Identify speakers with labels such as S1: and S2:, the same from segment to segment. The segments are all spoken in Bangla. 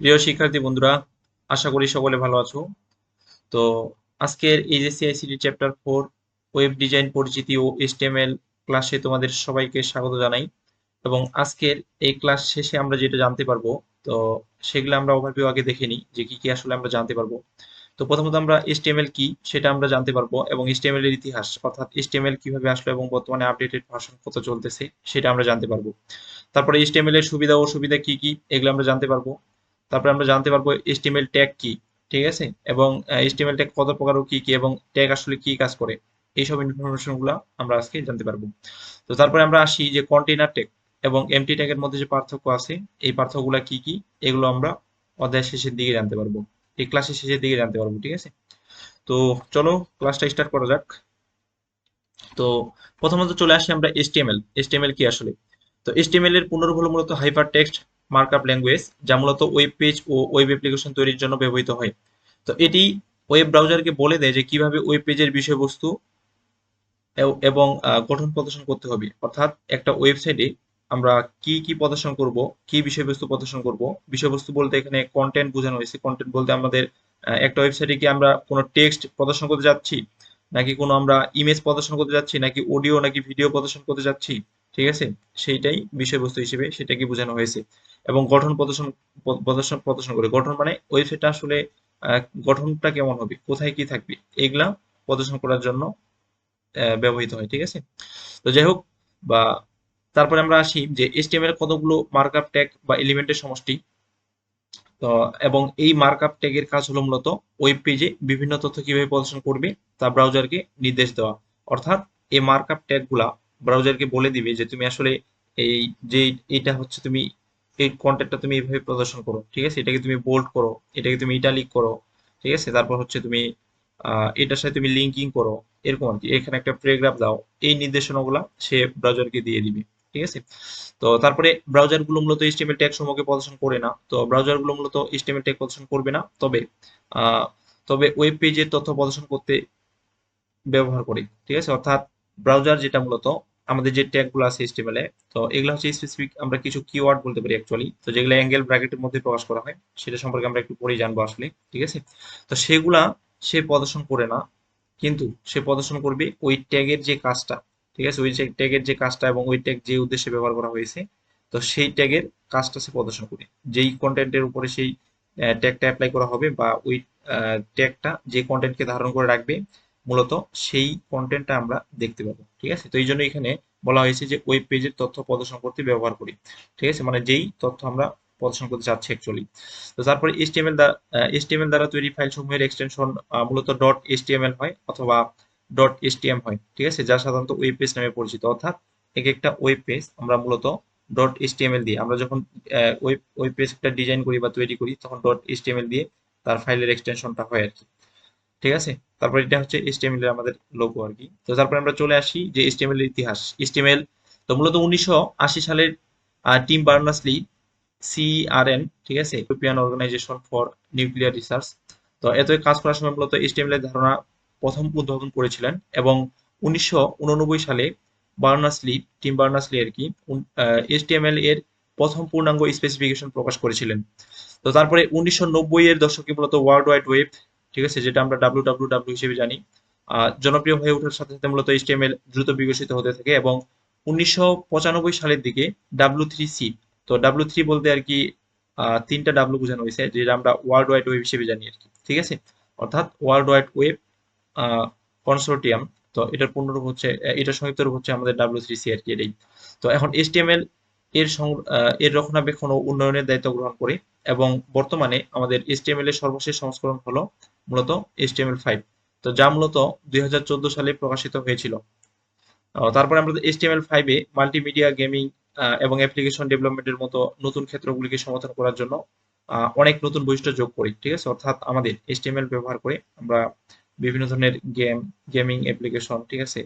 S1: প্রিয় শিক্ষার্থী বন্ধুরা, আশা করি সকলে ভালো আছো। তো আজকের HSC ICT chapter four web design পরিচিতি ও এইচটিএমএল ক্লাসে তোমাদের সবাইকে স্বাগত জানাই। এবং আজকের এই ক্লাস শেষে আমরা যেটা জানতে পারব, তো সেগুলো আমরা ওভারভিউ আগে দেখে নিই যে কি কি আসলে আমরা জানতে পারব। তো প্রথমত আমরা এইচটিএমএল কি সেটা আমরা জানতে পারব এবং এইচটিএমএল এর ইতিহাস, অর্থাৎ এইচটিএমএল কীভাবে আসলো এবং বর্তমানে আপডেটেড ভার্সন কত চলতেছে, সেটা আমরা জানতে পারব। তারপরে এইচটিএমএল এর সুবিধা ও সুবিধা কি কি, এগুলো আমরা জানতে পারব। তারপরে আমরা জানতে পারব এইচটিএমএল ট্যাগ কি, ঠিক আছে? এবং এইচটিএমএল ট্যাগ কত প্রকার ও কি কি এবং ট্যাগ আসলে কি কাজ করে? এইসব ইনফরমেশনগুলো আমরা আজকে জানতে পারব। তো তারপরে আমরা আসি যে কন্টেইনার ট্যাগ এবং এমটি ট্যাগের মধ্যে যে পার্থক্য আছে, এই পার্থক্যগুলো কি কি? এগুলো আমরা অধ্যায় শেষের দিকে জানতে পারব। এই ক্লাসের শেষের দিকে জানতে পারব, ঠিক আছে? তো চলো ক্লাসটা স্টার্ট করা যাক। তো প্রথমত চলে আসি আমরা এইচটিএমএল এইচটিএমএল কি আসলে? তো এইচটিএমএল এর পুনর্ভ হলো মূলত হাইপার টেক্সট মার্কআপ ল্যাঙ্গুয়েজ যা মূলত ওয়েব পেজ ও ওয়েব অ্যাপ্লিকেশন তৈরির জন্য ব্যবহৃত হয়। তো এটি ওয়েব ব্রাউজারকে বলে দেয় যে কীভাবে ওয়েব পেজের বিষয়বস্তু এবং গঠন প্রদর্শন করতে হবে। অর্থাৎ একটা ওয়েবসাইটে আমরা কি কি প্রদর্শন করব, কি বিষয়বস্তু প্রদর্শন করব, বিষয়বস্তু বলতে এখানে কন্টেন্ট বোঝানো হয়েছে। কন্টেন্ট বলতে আমাদের একটা ওয়েবসাইটে কি আমরা কোনো টেক্সট প্রদর্শন করতে যাচ্ছি, নাকি কোনো আমরা ইমেজ প্রদর্শন করতে যাচ্ছি, নাকি অডিও নাকি ভিডিও প্রদর্শন করতে যাচ্ছি? ঠিক আছে? সেইটাই বিষয়বস্তু হিসেবে সেটাকে বোঝানো হয়েছে। এবং গঠন প্রদর্শন প্রদর্শন প্রদর্শন করে। গঠন মানে ওয়েবসাইটটা আসলে গঠনটা কেমন হবে? কোথায় কি থাকবে? এগুলা প্রদর্শন করার জন্য ব্যবহৃত হয়, ঠিক আছে? তো যাই হোক, বা তারপরে আমরা আসি যে এইচটিএমএল কতগুলো মার্কআপ ট্যাগ বা এলিমেন্টের সমষ্টি। তো, এবং এই মার্কআপ ট্যাগের কাজ হলো মূলত ওয়েব পেজে বিভিন্ন তথ্য কীভাবে প্রদর্শন করবে তা ব্রাউজারকে নির্দেশ দেওয়া। অর্থাৎ এই মার্কআপ ট্যাগগুলা ব্রাউজারকে বলে দিবে যে তুমি আসলে এই যে এটা হচ্ছে তুমি এই কন্টেন্টটা তুমি এইভাবে প্রদর্শন করো, ঠিক আছে? এটাকে তুমি বোল্ড করো, এটাকে তুমি ইটালিক করো, ঠিক আছে? তারপর হচ্ছে তুমি এটার সাথে তুমি লিঙ্কিং করো, এরকম আর কি। এখানে একটা প্যারাগ্রাফ দাও, এই নির্দেশনাগুলা সে ব্রাউজারকে দিয়ে দিবে, ঠিক আছে? তো তারপরে ব্রাউজারগুলো মূলত এইচটিএমএল ট্যাগ সমূহকে প্রদর্শন করে না, তো ব্রাউজারগুলো মূলত এইচটিএমএল ট্যাগ প্রদর্শন করবে না, তবে তবে ওয়েব পেজের তথ্য প্রদর্শন করতে ব্যবহার করে, ঠিক আছে? অর্থাৎ ব্রাউজার যেটা মূলত আমাদের যে ট্যাগগুলো আছে এইচটিএমএল তো এগুলো হচ্ছে স্পেসিফিক আমরা কিছু কিওয়ার্ড বলতে পারি অ্যাকচুয়ালি তো যেগুলো অ্যাঙ্গেল ব্র্যাকেটের মধ্যে প্রকাশ করা হয়, সেটা সম্পর্কে আমরা একটু পরেই জানব আসলে, ঠিক আছে? তো সেগুলা সে প্রদর্শন করে না, কিন্তু সে প্রদর্শন করবে ওই ট্যাগের যে কাজটা, ঠিক আছে? ওই ট্যাগের যে কাজটা এবং ওই ট্যাগ যে উদ্দেশ্যে ব্যবহার করা হয়েছে, তো সেই ট্যাগের কাজটা সে প্রদর্শন করে। যেই কন্টেন্টের উপরে সেই ট্যাগটা অ্যাপ্লাই করা হবে বা ওই ট্যাগটা যে কন্টেন্টকে ধারণ করে রাখবে মূলত সেই কন্টেন্টটা আমরা দেখতে পাবো, ঠিক আছে? তো এই জন্য এখানে বলা হয়েছে যে ওয়েব পেজের তথ্য প্রদর্শন করতে ব্যবহার করি, ঠিক আছে? মানে যেই তথ্য আমরা প্রদর্শন করতে চাচ্ছি অ্যাকচুয়ালি তো তারপরে এইচটিএমএল দ্বারা এইচটিএমএল দ্বারা তৈরি ফাইল সমূহের এক্সটেনশন মূলত. ডট এইচটিএমএল হয় অথবা. ডট এইচটিএম হয়, ঠিক আছে? যা সাধারণত ওয়েব পেজ নামে পরিচিত। অর্থাৎ এক একটা ওয়েব পেজ আমরা মূলত. ডট এইচটিএমএল দিয়ে, আমরা যখন ওয়েব ওয়েব পেজটা ডিজাইন করি বা তৈরি করি, তখন. ডট এইচটিএমএল দিয়ে তার ফাইলের এক্সটেনশনটা হয় আর কি। ঠিক আছে? তারপর এটা হচ্ছে এইচটিএমএল এর আমাদের লোগো আর কি। তো তারপরে আমরা চলে আসি যে এইচটিএমএল এর ইতিহাস। এইচটিএমএল তো মূলত উনিশশো আশি সালের টিম বার্নাসলি সিআরএন ঠিক আছে? European Organization for Nuclear Research তো এত কাজ করার সময় মূলত এইচটিএমএল এর ধারণা প্রথম উদ্ভাবন করেছিলেন এবং উনিশশো উননব্বই সালে বার্নাসলি টিম বার্নাসলি আর কি এইচটিএমএল এর প্রথম পূর্ণাঙ্গ স্পেসিফিকেশন প্রকাশ করেছিলেন। তো তারপরে উনিশশো নব্বই এর দশকে মূলত ওয়ার্ল্ড ওয়াইড ওয়েব ঠিক আছে, যেটা আমরা ডাব্লিউ ডাব্লিউ ডাব্লিউ হিসেবে জানি। জনপ্রিয় হয়ে ওঠার সাথে সাথে মূলত এইচটিএমএল দ্রুত বিকশিত হতে থাকে এবং উনিশশো পঁচানব্বই সালের দিকে ডাব্লিউ থ্রি সি তো ডাব্লিউ থ্রি বলতে আর কি তিনটা ডাব্লিউ বোঝানো হয়েছে, যেটা আমরা ওয়ার্ল্ড ওয়াইড ওয়েব হিসেবে জানি আর কি, ঠিক আছে? অর্থাৎ ওয়ার্ল্ড ওয়াইড ওয়েব কনসোর্টিয়াম তো এটার পূর্ণরূপ হচ্ছে এটার সংক্ষিপ্ত রূপ হচ্ছে আমাদের ডাব্লিউ থ্রি সি আর কি এটাই। তো এখন এইচটিএমএল এর এর রক্ষণাবেক্ষণ ও উন্নয়নের দায়িত্ব গ্রহণ করে এবং বর্তমানে আমাদের এইচটিএমএল এর সর্বশেষ সংস্করণ হলো মূলত এইচটিএমএল ফাইভ তো যা মূলত দুই হাজার চোদ্দ সালে প্রকাশিত হয়েছিল। তারপরে আমরা এইচটিএমএল ফাইভে মাল্টিমিডিয়া গেমিং এবং অ্যাপ্লিকেশন ডেভেলপমেন্টের মতো নতুন ক্ষেত্রগুলিকে সমর্থন করার জন্য অনেক নতুন বৈশিষ্ট্য যোগ করি, ঠিক আছে? অর্থাৎ আমাদের এইচটিএমএল ব্যবহার করে আমরা বিভিন্ন ধরনের গেম গেমিং অ্যাপ্লিকেশন ঠিক আছে?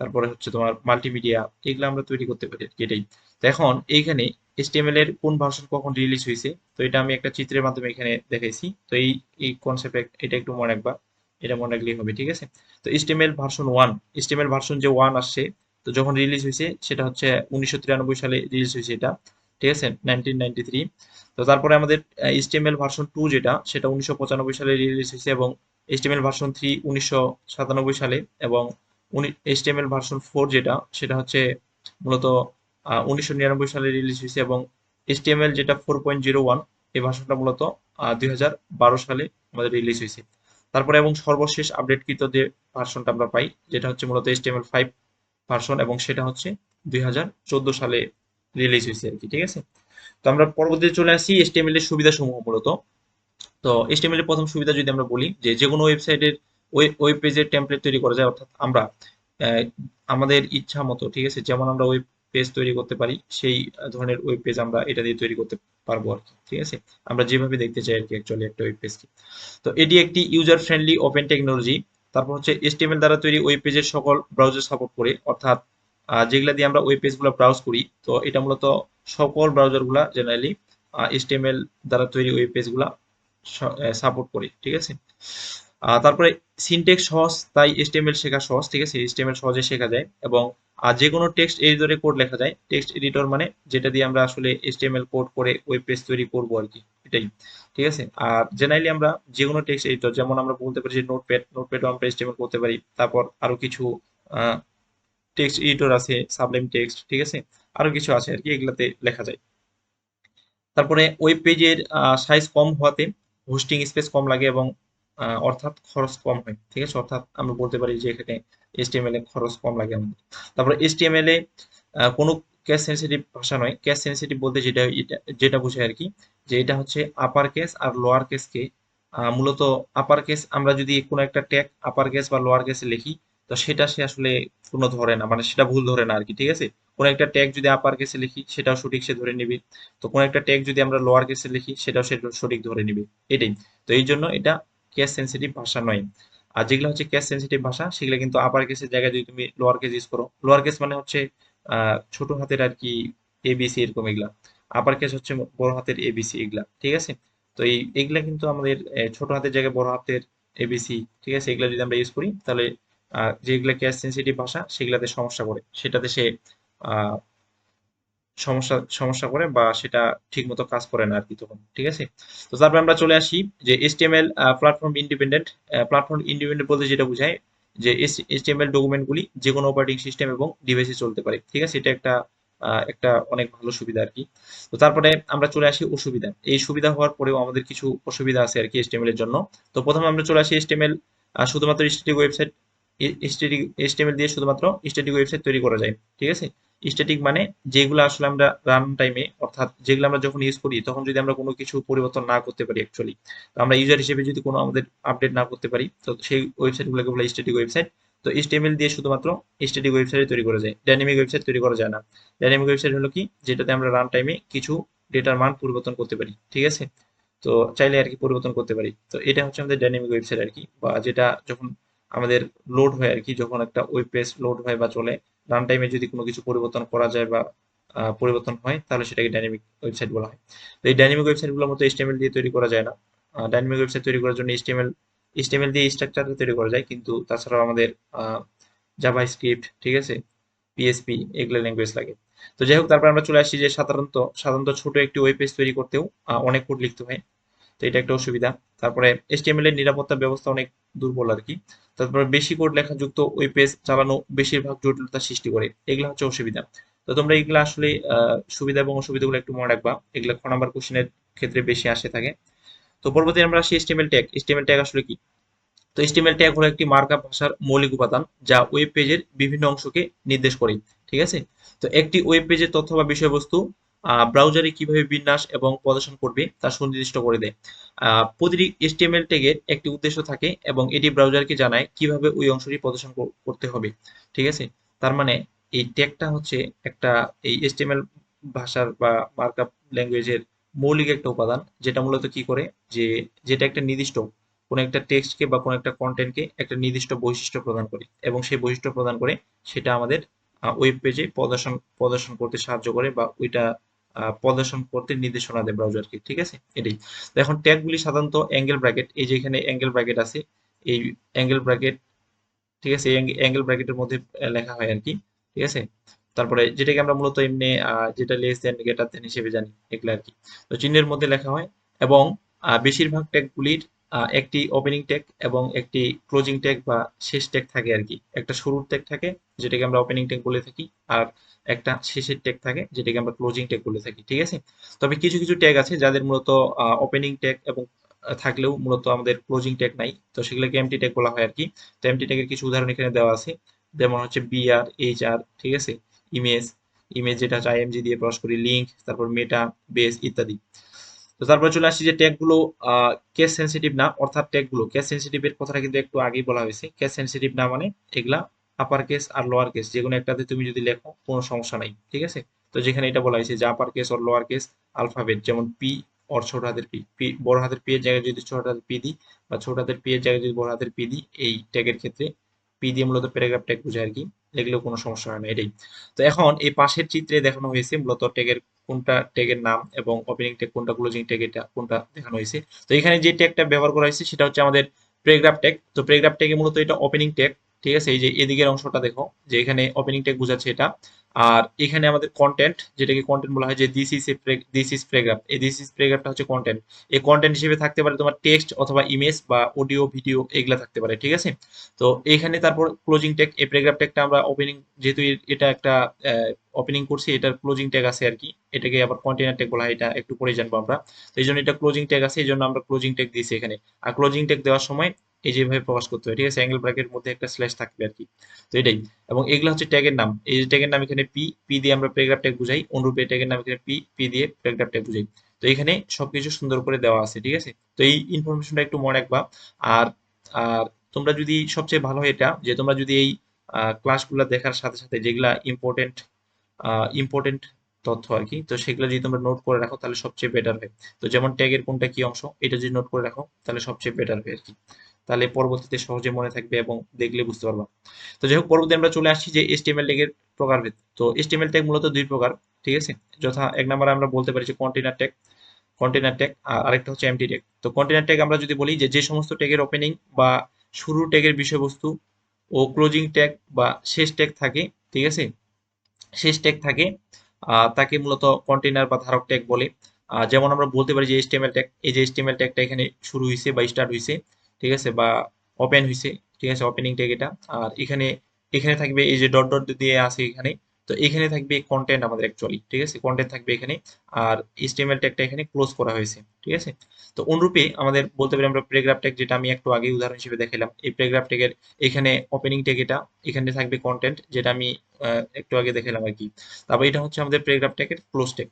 S1: তারপরে হচ্ছে তোমার মাল্টিমিডিয়া এগুলো আমরা তৈরি করতে পারি এটাই তো এখন এইখানে এইচটিএমএল এর কোন ভার্সন কখন রিলিজ হয়েছে তো এটা আমি একটা চিত্রের মাধ্যমে এখানে দেখাইছি। তো এই এই কনসেপ্ট এটা একটু মনে রাখবা। এটা মনে রাখলেই হবে, ঠিক আছে? তো HTML version one HTML version যে ওয়ান আসছে, তো যখন রিলিজ হয়েছে সেটা হচ্ছে উনিশশো তিরানব্বই সালে রিলিজ হয়েছে এটা, ঠিক আছে? নাইনটিন নাইনটি থ্রি তো তারপরে আমাদের এইচটিএমএল ভার্সন টু যেটা, সেটা উনিশশো পঁচানব্বই সালে রিলিজ হয়েছে এবং এইচটিএমএল ভার্সন থ্রি উনিশশো সাতানব্বই সালে এবং এইচটিএমএল ভার্সন ফোর যেটা, সেটা হচ্ছে মূলত উনিশশো নিরানব্বই সালে রিলিজ হয়েছে এবং এইচটিএমএল যেটা ফোর পয়েন্ট জিরো ওয়ান এই ভার্সনটা মূলত দুই হাজার বারো সালে আমাদের রিলিজ হয়েছে। তারপরে এবং সর্বশেষ আপডেটকৃত যে ভার্সনটা আমরা পাই, যেটা হচ্ছে মূলত এইচটিএমএল ফাইভ ভার্সন এবং সেটা হচ্ছে দুই হাজার চোদ্দ সালে রিলিজ হয়েছে আর কি, ঠিক আছে? তো আমরা পরবর্তীতে চলে আসি এইচটিএমএল এর সুবিধা সমূহ মূলত। তো এইচটিএমএল এর প্রথম সুবিধা যদি আমরা বলি, যে যে কোনো ওয়েবসাইটের ওয়েব পেজের টেমপ্লেট তৈরি করা যায়, অর্থাৎ আমরা আমাদের ইচ্ছা মতো, ঠিক আছে? যেমন আমরা ওয়েব পেজ তৈরি করতে পারি, সেই ধরনের ওয়েব পেজ আমরা এটা দিয়ে তৈরি করতে পারব আর কি, ঠিক আছে? আমরা যেভাবে দেখতে চাই আর কি অ্যাকচুয়ালি একটা ওয়েব পেজকে তো এটি একটি ইউজার ফ্রেন্ডলি ওপেন টেকনোলজি তারপর হচ্ছে এইচটিএমএল দ্বারা তৈরি ওয়েব পেজের সকল ব্রাউজার সাপোর্ট করে, অর্থাৎ যেগুলা দিয়ে আমরা ওয়েব পেজগুলো ব্রাউজ করি, তো এটা মূলত সকল ব্রাউজারগুলা জেনারেলি এইচটিএমএল দ্বারা তৈরি ওয়েব পেজগুলা সাপোর্ট করে, ঠিক আছে? তারপরে সিনটেক্স সহজ, তাই এইচটিএমএল শেখা সহজ, ঠিক আছে? এইচটিএমএল সহজে শেখা যায় এবং আর যে কোনো টেক্সট এডিটরে কোড লেখা যায়। টেক্সট এডিটর মানে যেটা দিয়ে আমরা আসলে এইচটিএমএল কোড করে ওয়েব পেজ তৈরি করব আর কি, এটাই, ঠিক আছে? আর জেনারেলি আমরা যে কোনো টেক্সট এডিটর যেমন আমরা বলতে পারি যে নোটপ্যাড নোটপ্যাডও আমরা এইচটিএমএল করতে পারি। তারপর আরও কিছু টেক্সট এডিটর আছে সাবলাইম টেক্সট ঠিক আছে? আরও কিছু আছে আর কি, এগুলাতে লেখা যায়। তারপরে ওয়েব পেজের সাইজ কম হওয়াতে হোস্টিং স্পেস কম লাগে এবং অর্থাৎ খরচ কম হয়। ঠিক আছে? অর্থাৎ আমরা বলতে পারি যে এখানে এইচটিএমএল এ খরচ কম লাগে আমাদের। তারপরে এইচটিএমএল এ কোনো ক্যাশ সেন্সিটিভ ভাষা নয়। ক্যাশ সেন্সিটিভ বলতে যেটা যেটা বোঝায় আর কি যে এটা হচ্ছে আপার কেস আর লোয়ার কেসকে মূলত আপার কেস আমরা যদি কোনো একটা ট্যাগ আপার কেস বা লোয়ার কেসে লিখি, তো সেটা সে আসলে কোনো ধরে না মানে সেটা ভুল ধরে না আর কি ঠিক আছে? কোনো একটা ট্যাগ যদি আপার কেসে লিখি, সেটাও সঠিক সে ধরে নিবে। তো কোনো একটা ট্যাগ যদি আমরা লোয়ার কেসে লিখি, সেটাও সে সঠিক ধরে নিবে। এটাই। তো এই জন্য এটা ক্যাশ সেন্সিটিভ ভাষা নয়। আর যেগুলো হচ্ছে ক্যাশ সেন্সিটিভ ভাষা, সেগুলো কিন্তু আপার কেসের জায়গায় যদি তুমি লোয়ার কেস ইউজ করো লোয়ার কেস মানে হচ্ছে ছোট হাতের আর কি এবিসি এরকম এগুলা। আপার কেস হচ্ছে বড় হাতের এবিসি এগুলা, ঠিক আছে? তো এই, এগুলা কিন্তু আমাদের ছোট হাতের জায়গায় বড় হাতের এবিসি ঠিক আছে? এগুলা যদি আমরা ইউজ করি, তাহলে যেগুলা ক্যাশ সেন্সিটিভ ভাষা, সেগুলাতে সমস্যা করে সেটাতে সে সমস্যা সমস্যা করে বা সেটা ঠিক মতো কাজ করে না আর কি তখন, ঠিক আছে? তো তারপর আমরা চলে আসি যে HTML platform independent platform independent বলতে যেটা বোঝায় যে এইচটিএমএল ডকুমেন্টগুলি যে কোনো অপারেটিং সিস্টেম এবং ডিভাইসে চলতে পারে, ঠিক আছে? এটা একটা একটা অনেক ভালো সুবিধা আর কি তো তারপরে আমরা চলে আসি অসুবিধা। এই সুবিধা হওয়ার পরেও আমাদের কিছু অসুবিধা আছে আর কি এইচটিএমএল এর জন্য। তো প্রথমে আমরা চলে আসি এইচটিএমএল শুধুমাত্র স্ট্যাটিক ওয়েবসাইট এইচটিএমএল দিয়ে শুধুমাত্র স্ট্যাটিক ওয়েবসাইট তৈরি করা যায়, ঠিক আছে? স্ট্যাটিক মানে যেগুলো আসলে আমরা রান টাইমে অর্থাৎ যেগুলো আমরা যখন ইউজ করি, তখন যদি আমরা কোনো কিছু পরিবর্তন না করতে পারি অ্যাকচুয়ালি তো আমরা ইউজার হিসেবে যদি কোনো আমাদের আপডেট না করতে পারি, তো সেই ওয়েবসাইটগুলোকে বলে স্ট্যাটিক ওয়েবসাইট তো এইচটিএমএল দিয়ে শুধুমাত্র স্ট্যাটিক ওয়েবসাইট তৈরি করা যায় ডাইনামিক ওয়েবসাইট তৈরি করা যায় না। ডাইনামিক ওয়েবসাইট হলো কি? যেটাতে আমরা রান টাইমে কিছু ডেটার মান পরিবর্তন করতে পারি, ঠিক আছে? তো চাইলে আর কি পরিবর্তন করতে পারি, তো এটা হচ্ছে আমাদের ডাইনামিক ওয়েবসাইট আর কি, বা যেটা যখন আমাদের লোড হয় আর কি, যখন একটা ওয়েব পেজ লোড হয় বা চলে রান টাইমে যদি কোনো কিছু পরিবর্তন করা যায় বা পরিবর্তন হয়, তাহলে সেটাকে ডাইনামিক ওয়েবসাইট বলা হয়। তো এই ডাইনামিক ওয়েবসাইটগুলোর মতো এইচটিএমএল দিয়ে তৈরি করা যায় না। ডাইনামিক ওয়েবসাইট তৈরি করার জন্য এইচটিএমএল এইচটিএমএল দিয়ে স্ট্রাকচার তৈরি করা যায়, কিন্তু তাছাড়াও আমাদের জাভা স্ক্রিপ্ট ঠিক আছে? পিএসপি এগুলো ল্যাঙ্গুয়েজ লাগে। তো যাই হোক, তারপর আমরা চলে আসি যে সাধারণত সাধারণত ছোট একটি ওয়েব পেজ তৈরি করতেও অনেক কোড লিখতে হয়। তো এটা একটা অসুবিধা। তারপরে এইচটিএমএল এর নিরাপত্তা ব্যবস্থা অনেক দুর্বল আর কি তারপরে বেশি কোড লেখা যুক্ত ওই পেজ চালানো বেশিরভাগ জটিলতা সৃষ্টি করে। এগুলো হচ্ছে অসুবিধা। তো তোমরা এগুলো আসলে সুবিধা এবং অসুবিধাগুলো একটু মনে রাখবা। এগুলো খ নাম্বার কোশ্চেনের ক্ষেত্রে বেশি আসে থাকে। তো পরবর্তী আমরা আসি এইচটিএমএল ট্যাগ এইচটিএমএল ট্যাগ আসলে কি? তো এইচটিএমএল ট্যাগ হলো একটি মার্কআপ ভাষার মৌলিক উপাদান যা ওয়েব পেজের বিভিন্ন অংশকে নির্দেশ করে। ঠিক আছে? তো একটি ওয়েব পেজের তথ্য বা বিষয়বস্তু ব্রাউজারে কীভাবে বিন্যাস এবং প্রদর্শন করবে তা সুনির্দিষ্ট করে দেয়। প্রতিটি এইচটিএমএল ট্যাগের একটি উদ্দেশ্য থাকে এবং এটি ব্রাউজারকে জানায় কীভাবে ওই অংশটি প্রদর্শন করতে হবে, ঠিক আছে? তার মানে এই ট্যাগটা হচ্ছে একটা, এই এইচটিএমএল ভাষার বা মার্কআপ ল্যাঙ্গুয়েজের মৌলিক একটা উপাদান, যেটা মূলত কি করে? যে, যেটা একটা নির্দিষ্ট, কোন একটা টেক্সটকে বা কোন একটা কন্টেন্টকে একটা নির্দিষ্ট বৈশিষ্ট্য প্রদান করে এবং সেই বৈশিষ্ট্য প্রদান করে সেটা আমাদের ওয়েব পেজে প্রদর্শন প্রদর্শন করতে সাহায্য করে বা ওইটা প্রদর্শন করতে নির্দেশনা দেয় ব্রাউজারকে, ঠিক আছে? এটাই। এখন ট্যাগগুলি সাধারণত অ্যাঙ্গেল ব্র্যাকেট, এই যে এখানে অ্যাঙ্গেল ব্র্যাকেট আছে, এই অ্যাঙ্গেল ব্র্যাকেট, ঠিক আছে? অ্যাঙ্গেল ব্র্যাকেটের মধ্যে লেখা হয় আর কি ঠিক আছে? তারপরে যেটাকে আমরা মূলত এমনি যেটা লেস দেন গেটার দেন হিসেবে জানি, এগুলো আর কি তো চিহ্নের মধ্যে লেখা হয় এবং বেশিরভাগ ট্যাগগুলির একটি ওপেনিং ট্যাগ এবং একটি ক্লোজিং ট্যাগ বা শেষ ট্যাগ থাকে আর কি। একটা শুরুর ট্যাগ থাকে, যেটাকে আমরা ওপেনিং ট্যাগ বলে থাকি, আর একটা শেষের ট্যাগ থাকে, যেটাকে আমরা ক্লোজিং ট্যাগ বলে থাকি, ঠিক আছে? তবে কিছু কিছু ট্যাগ আছে যাদের মূলত ওপেনিং ট্যাগ এবং থাকলেও মূলত আমাদের ক্লোজিং ট্যাগ নাই। তো সেগুলোকে এমটি ট্যাগ বলা হয় আর কি। তো এমটি ট্যাগের কিছু উদাহরণ এখানে দেওয়া আছে। যেমন হচ্ছে বিআর এইচ আর ঠিক আছে? ইমেজ ইমেজ যেটা হচ্ছে আইএমজি দিয়ে প্রকাশ করি লিঙ্ক তারপর মেটা বেস ইত্যাদি। তো তারপর চলে আসছি যে ট্যাগগুলো কেস সেন্সিটিভ না, অর্থাৎ ট্যাগগুলো কেস সেন্সিটিভের কথাটা কিন্তু একটু আগেই বলা হয়েছে। কেস সেন্সিটিভ না মানে এগুলা আপার কেস আর লোয়ার কেস যে কোনো একটাতে তুমি যদি লেখো কোনো সমস্যা নাই, ঠিক আছে? তো যেখানে এটা বলা হয়েছে যে আপার কেস আর লোয়ার কেস আলফাবেট যেমন পি অর ছোট হাতের পি পি বড় হাতের পি এর জায়গায় যদি ছোট হাতের পি দিই বা ছোট হাতের পি এর জায়গায় যদি বড় হাতের পি দিই, এই ট্যাগের ক্ষেত্রে পি দিয়ে মূলত প্যারাগ্রাফ ট্যাগ বোঝায় আর কি। লিখলেও কোনো সমস্যা হয় না, এটাই। তো এখন এই পাশের চিত্রে দেখানো হয়েছে মূলত ট্যাগের কোনটা ট্যাগের নাম এবং ওপেনিং ট্যাগ কোনটা ক্লোজিং ট্যাগ এটা কোনটা দেখানো হয়েছে। তো এখানে যে ট্যাগটা ব্যবহার করা হয়েছে, সেটা হচ্ছে আমাদের প্রেগ্রাফ ট্যাগ তো প্রেগ্রাফ ট্যাগে মূলত এটা ওপেনিং ট্যাগ ঠিক আছে? এই যে এদিকের অংশটা দেখো, যে এখানে ওপেনিং ট্যাগ বোঝাচ্ছে এটা। আর এখানে আমাদের কন্টেন্ট যেটাকে কন্টেন্ট বলা হয় যে this is this is paragraph এই দিস ইজ প্রেগ্রাফটা হচ্ছে কন্টেন্ট এই কন্টেন্ট হিসেবে থাকতে পারে তোমার টেক্সট অথবা ইমেজ বা অডিও ভিডিও এগুলা থাকতে পারে, ঠিক আছে? তো এখানে তারপর ক্লোজিং ট্যাগ এই প্রেগ্রাফ ট্যাগটা আমরা ওপেনিং যেহেতু এটা একটা ওপেনিং করছি, এটার ক্লোজিং ট্যাগ আছে আর কি। এটাকে আবার কন্টেনার ট্যাগ বলা হয়, এটা একটু পরে জানব আমরা। তো এই জন্য এটা ক্লোজিং ট্যাগ আছে, এই জন্য আমরা ক্লোজিং ট্যাগ দিয়েছি এখানে। আর ক্লোজিং ট্যাগ দেওয়ার সময় এই যেভাবে প্রকাশ করতে হয়, ঠিক আছে? অ্যাঙ্গেল ব্র্যাকের মধ্যে একটা স্ল্যাশ থাকবে আর কি তো এটাই। এবং এগুলো হচ্ছে ট্যাগের নাম। এই যে ট্যাগের নাম এখানে পি পি দিয়ে আমরা প্যারাগ্রাফ ট্যাগ বুঝাই। অনুরূপ এই ট্যাগের নাম এখানে পি পি দিয়ে প্যারাগ্রাফ ট্যাগ বুঝাই। তো এখানে সবকিছু সুন্দর করে দেওয়া আছে, ঠিক আছে? তো এই ইনফরমেশনটা একটু মনে রাখবা। আর আর তোমরা যদি সবচেয়ে ভালো এটা, যে তোমরা যদি এই ক্লাসগুলো দেখার সাথে সাথে যেগুলা ইম্পর্টেন্ট ইম্পর্টেন্ট তথ্য আর কি তো সেগুলো যদি তোমরা নোট করে রাখো, তাহলে সবচেয়ে বেটার হয়। তো যেমন ট্যাগের কোনটা কি অংশ, এটা যদি নোট করে রাখো, তাহলে সবচেয়ে বেটার হয় আর কি তাহলে পরবর্তীতে সহজে মনে থাকবে এবং দেখলে বুঝতে পারবা। তো যাই হোক পরবর্তী আমরা চলে আসছি যে HTML ট্যাগের প্রকারভেদ। তো HTML ট্যাগ মূলত দুই প্রকার, ঠিক আছে? যথা এক নম্বরে আমরা বলতে পারি যে কন্টেনার ট্যাগ কন্টেনার ট্যাগ আর আরেকটা হচ্ছে এমটি ট্যাগ তো কন্টেনার ট্যাগ আমরা যদি বলি যে যে সমস্ত ট্যাগের ওপেনিং বা শুরু ট্যাগের বিষয়বস্তু ও ক্লোজিং ট্যাগ বা শেষ ট্যাগ থাকে, ঠিক আছে? শেষ ট্যাগ থাকে তাকে মূলত কন্টেনার বা ধারক ট্যাগ বলে। যেমন আমরা বলতে পারি যে HTML ট্যাগ এই যে HTML ট্যাগটা এখানে শুরু হয়েছে বা স্টার্ট হয়েছে ঠিক আছে, বা ওপেন হয়েছে ঠিক আছে ওপেনিং ট্যাগ এটা। আর এখানে এখানে থাকবে এই যে ডট ডট দিয়ে আছে এখানে। তো এখানে থাকবে কন্টেন্ট আমাদের অ্যাকচুয়ালি ঠিক আছে কন্টেন্ট থাকবে এখানে। আর HTML ট্যাগটা এখানে ক্লোজ করা হয়েছে, ঠিক আছে। তো অনুরূপে আমাদের বলতে পারি আমরা প্রেগ্রাফ ট্যাগ যেটা আমি একটু আগে উদাহরণ হিসেবে দেখালাম এই প্রেগ্রাফ ট্যাগের এখানে ওপেনিং ট্যাগ এটা, এখানে থাকবে কন্টেন্ট যেটা আমি একটু আগে দেখালাম আর কি। তারপর এটা হচ্ছে আমাদের প্রেগ্রাফ ট্যাগের ক্লোজ ট্যাগ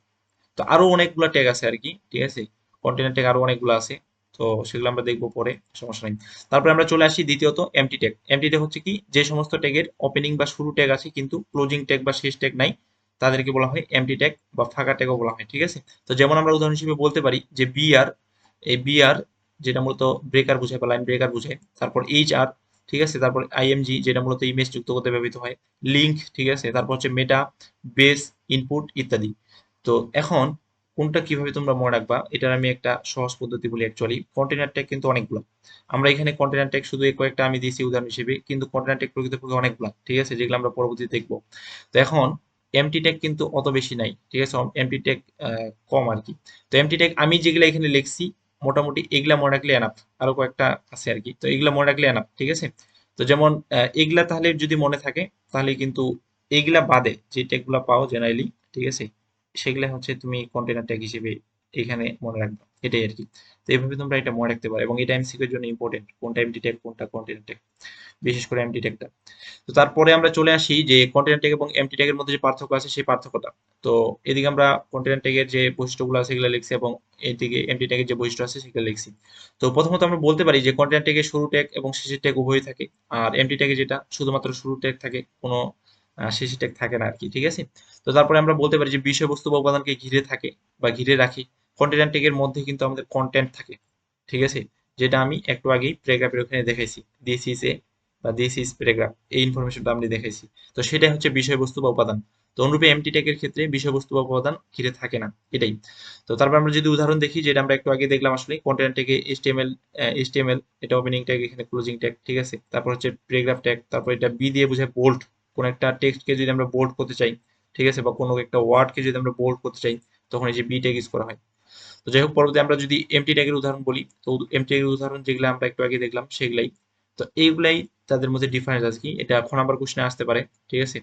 S1: তো আরও অনেকগুলো ট্যাগ আছে আর কি, ঠিক আছে। কন্টেনার ট্যাগ আরও অনেকগুলো আছে। তো সেগুলো আমরা দেখব পরে, সমস্যা নেই। তারপরে আমরা চলে আসি দ্বিতীয়ত এমটি ট্যাগ এমটি ট্যাগ হচ্ছে কি, যে সমস্ত ট্যাগের ওপেনিং বা শুরু ট্যাগ আছে কিন্তু ক্লোজিং ট্যাগ বা শেষ ট্যাগ নাই, তাদেরকে বলা হয় এমটি ট্যাগ বা ফাঁকা ট্যাগও বলা হয়, ঠিক আছে? তো যেমন আমরা উদাহরণ হিসেবে বলতে পারি যে বিআর এই বিআর যেটা মূলত ব্রেকার বোঝায় বা লাইন ব্রেকার বোঝায়, তারপর এইচ আর ঠিক আছে? তারপর আইএমজি যেটা মূলত ইমেজ যুক্ত করতে ব্যবহৃত হয় লিঙ্ক ঠিক আছে? তারপর হচ্ছে মেটা বেস ইনপুট ইত্যাদি। তো এখন কোনটা কীভাবে তোমরা মনে রাখবা, এটার আমি একটা সহজ পদ্ধতি বলি অ্যাকচুয়ালি কন্টেনার ট্যাগ কিন্তু অনেকগুলো। আমরা এখানে কন্টেনার ট্যাগ শুধু কয়েকটা আমি দিয়েছি উদাহরণ হিসেবে, কিন্তু কন্টেনার ট্যাগ প্রকৃতপক্ষে অনেকগুলো, ঠিক আছে, যেগুলো আমরা পরবর্তীতে দেখব। তো এখন এমটি ট্যাগ কিন্তু অত বেশি নাই, ঠিক আছে এমটি ট্যাগ কম আর কি। তো এমটি ট্যাগ আমি যেগুলো এখানে লিখছি, মোটামুটি এগুলা মনে রাখলে এনাফ আরও কয়েকটা আছে আর কি। তো এগুলা মনে রাখলে এনাফ ঠিক আছে? তো যেমন এগুলা তাহলে যদি মনে থাকে, তাহলে কিন্তু এগুলা বাদে যে ট্যাগগুলা পাও জেনারেলি ঠিক আছে? সেগুলা হচ্ছে তুমি কন্টেনার ট্যাগ হিসেবে এখানে মনে রাখবে। এটাই আর কি তো এইভাবে তোমরা এটা মনে রাখতে পারো এবং এটা এমসিকিউ এর জন্য ইম্পর্টেন্ট কোনটা এমটি ট্যাগ কোনটা কন্টেনার ট্যাগ বিশেষ করে এমটি ট্যাগটা তো তারপরে আমরা চলে আসি যে কন্টেনার ট্যাগ এবং এমটি ট্যাগের মধ্যে যে পার্থক্য আছে, সেই পার্থক্যটা। তো এদিকে আমরা কন্টেনার ট্যাগের যে বৈশিষ্ট্যগুলো আছে সেগুলো লিখছি এবং এদিকে এমটি ট্যাগের যে বৈশিষ্ট্য আছে, সেগুলো লিখছি। তো প্রথমত আমরা বলতে পারি যে কন্টেনার ট্যাগের শুরু ট্যাগ এবং শেষের ট্যাগ উভয়ই থাকে। আর এমটি ট্যাগে যেটা শুধুমাত্র শুরু ট্যাগ থাকে, কোনো শেষের ট্যাগ থাকে না আর কি ঠিক আছে? তো তারপরে আমরা বলতে পারি যে বিষয়বস্তু বা উপাদানকে ঘিরে থাকে বা ঘিরে রাখি। কন্টেনার ট্যাগের মধ্যে কিন্তু আমাদের কন্টেন্ট থাকে, ঠিক আছে? যেটা আমি একটু আগেই প্যারাগ্রাফের ওখানে দেখাইছি। দিস ইজ এ বা দিস ইজ প্যারাগ্রাফ এই ইনফরমেশনটা আমি দেখাইছি। তো সেটাই হচ্ছে বিষয়বস্তু বা উপাদান। তো অনুরূপে এমটি ট্যাগের ক্ষেত্রে বিষয়বস্তু বা উপাদান ঘিরে থাকে না, এটাই। তো তারপর আমরা যদি উদাহরণ দেখি, যেটা আমরা একটু আগে দেখলাম আসলে কন্টেন্ট ট্যাগে এইচটিএমএল এইচটিএমএল এটা ওপেনিং ট্যাগ এখানে ক্লোজিং ট্যাগ ঠিক আছে? তারপর হচ্ছে প্যারাগ্রাফ ট্যাগ তারপর এটা বি দিয়ে বোঝায় বোল্ড কোন একটা টেক্সটকে যদি আমরা বোল্ড করতে চাই, ঠিক আছে? বা কোনো একটা ওয়ার্ডকে যদি আমরা বোল্ড করতে চাই, তখন এই যে বি ট্যাগ ইউজ করা হয়। তো যাই হোক, পরবর্তী আমরা যদি এমটি ট্যাগের উদাহরণ বলি, তো এমটি ট্যাগের উদাহরণ যেগুলো আমরা একটু আগে দেখলাম, সেগুলাই। তো এইগুলাই তাদের মধ্যে ডিফারেন্স আছে কি? এটা খ নাম্বার কোশ্চেনে আসতে পারে, ঠিক আছে?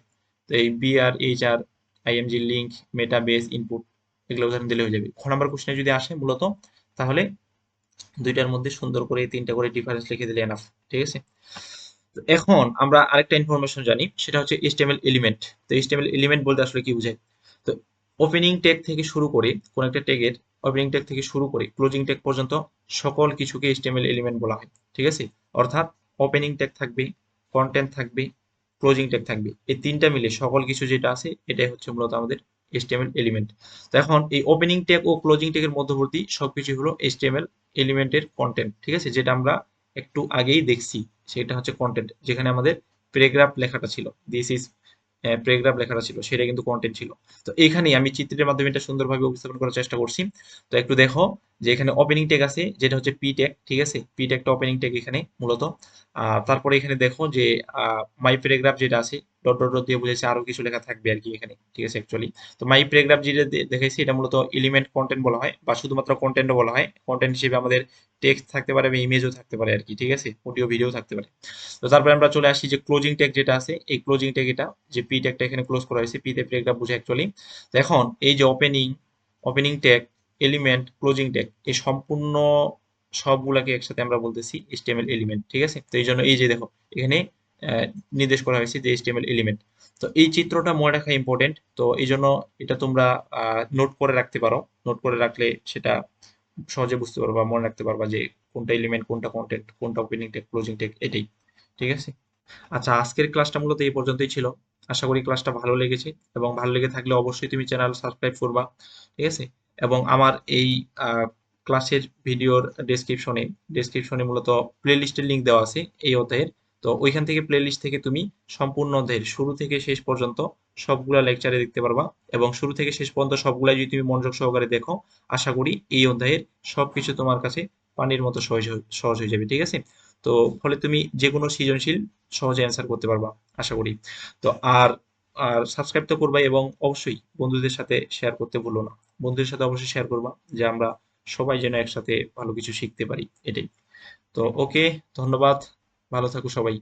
S1: তো এই B R H R IMG link meta base input এগুলো উদাহরণ দিলে হয়ে যাবে। খ নাম্বার কোশ্চেনে যদি আসে মূলত, তাহলে দুইটার মধ্যে সুন্দর করে তিনটা করে ডিফারেন্স লিখে দিলে এনাফ ঠিক আছে? এখন আমরা আরেকটা ইনফরমেশন জানি, সেটা হচ্ছে এইচটিএমএল এলিমেন্ট তো এইচটিএমএল এলিমেন্ট বলতে আসলে কি বোঝায়? তো ওপেনিং ট্যাগ থেকে শুরু করে কোন একটা ট্যাগের ওপেনিং ট্যাগ থেকে শুরু করে ক্লোজিং ট্যাগ পর্যন্ত সকল কিছুকে এইচটিএমএল এলিমেন্ট বলা হয়, ঠিক আছে? অর্থাৎ ওপেনিং ট্যাগ থাকবে কন্টেন্ট থাকবে ক্লোজিং ট্যাগ থাকবে, এই তিনটা মিলে সকল কিছু যেটা আছে, এটাই হচ্ছে মূলত আমাদের HTML এলিমেন্ট তো এখন এই ওপেনিং ট্যাগ ও ক্লোজিং ট্যাগের মধ্যবর্তী সবকিছু হলো HTML এলিমেন্টের কন্টেন্ট ঠিক আছে? যেটা আমরা একটু আগেই দেখছি, সেটা হচ্ছে কন্টেন্ট যেখানে আমাদের প্যারাগ্রাফ লেখাটা ছিল। দিস ইজ প্যারাগ্রাফ লেখাটা ছিল, সেটা কিন্তু কন্টেন্ট ছিল। তো এখানেই আমি চিত্রের মাধ্যমে এটা সুন্দরভাবে উপস্থাপন করার চেষ্টা করছি। তো একটু দেখো যে এখানে ওপেনিং ট্যাগ আছে, যেটা হচ্ছে পি ট্যাগ ঠিক আছে? পি ট্যাগটা ওপেনিং ট্যাগ এখানে মূলত। তারপরে এখানে দেখো যে মাই প্যারাগ্রাফ যেটা আছে ডট ডট দিয়ে বুঝেছে আরও কিছু লেখা থাকবে আর কি এখানে, ঠিক আছে অ্যাকচুয়ালি তো মাই প্যারাগ্রাফ যেটা দে- দেখাইছি এটা মূলত এলিমেন্ট কন্টেন্ট বলা হয়, বা শুধুমাত্র কন্টেন্টও বলা হয়। কন্টেন্ট হিসেবে আমাদের টেক্সট থাকতে পারে, বা ইমেজও থাকতে পারে আর কি, ঠিক আছে? অডিও ভিডিও থাকতে পারে। তো তারপরে আমরা চলে আসি যে ক্লোজিং ট্যাগ যেটা আছে, এই ক্লোজিং ট্যাগ এটা, যে পি ট্যাগটা এখানে ক্লোজ করা হয়েছে পি তে প্যারাগ্রাফ বুঝে অ্যাকচুয়ালি তো এখন এই যে opening opening tag element closing tag এই সম্পূর্ণ সবগুলাকে একসাথে আমরা বলতেছি, HTML এলিমেন্ট ঠিক আছে? তো এই জন্য এই যে দেখো, এখানে নির্দেশ করা হয়েছে যে HTML এলিমেন্ট তো এই চিত্রটা মনে রাখা ইম্পর্টেন্ট তো এই জন্য এটা তোমরা নোট করে রাখতে পারো। নোট করে রাখলে সেটা সহজে বুঝতে পারবা, মনে রাখতে পারবা যে কোনটা এলিমেন্ট কোনটা কন্টেন্ট কোনটা ওপেনিং ট্যাগ ক্লোজিং ট্যাগ এটাই। ঠিক আছে? আচ্ছা আজকের ক্লাসটা মূলত এই পর্যন্তই ছিল। আশা করি ক্লাসটা ভালো লেগেছে এবং ভালো লেগে থাকলে অবশ্যই তুমি চ্যানেল সাবস্ক্রাইব করবা। ঠিক আছে? এবং আমার এই ক্লাসের ভিডিওর ডেসক্রিপশনে ডেসক্রিপশনে মূলত প্লেলিস্টের লিংক দেওয়া আছে এই অধ্যায়ের। তো ওইখান থেকে প্লেলিস্ট থেকে তুমি সম্পূর্ণ অধ্যায়ের শুরু থেকে শেষ পর্যন্ত সবগুলা লেকচারে দেখতে পারবা এবং শুরু থেকে শেষ পর্যন্ত সবগুলাই যদি তুমি মনোযোগ সহকারে দেখো, আশা করি এই অধ্যায়ের সবকিছু তোমার কাছে পানির মতো সহজ সহজ হয়ে যাবে, ঠিক আছে? তো ফলে তুমি যে কোনো সৃজনশীল সহজে অ্যান্সার করতে পারবা, আশা করি। তো আর আর সাবস্ক্রাইব তো করবা এবং অবশ্যই বন্ধুদের সাথে শেয়ার করতে ভুলো না। বন্ধুদের সাথে অবশ্যই শেয়ার করবা যে আমরা সবাই যেন একসাথে ভালো কিছু শিখতে পারি, এটাই। তো ওকে ধন্যবাদ। ভালো থাকো সবাই।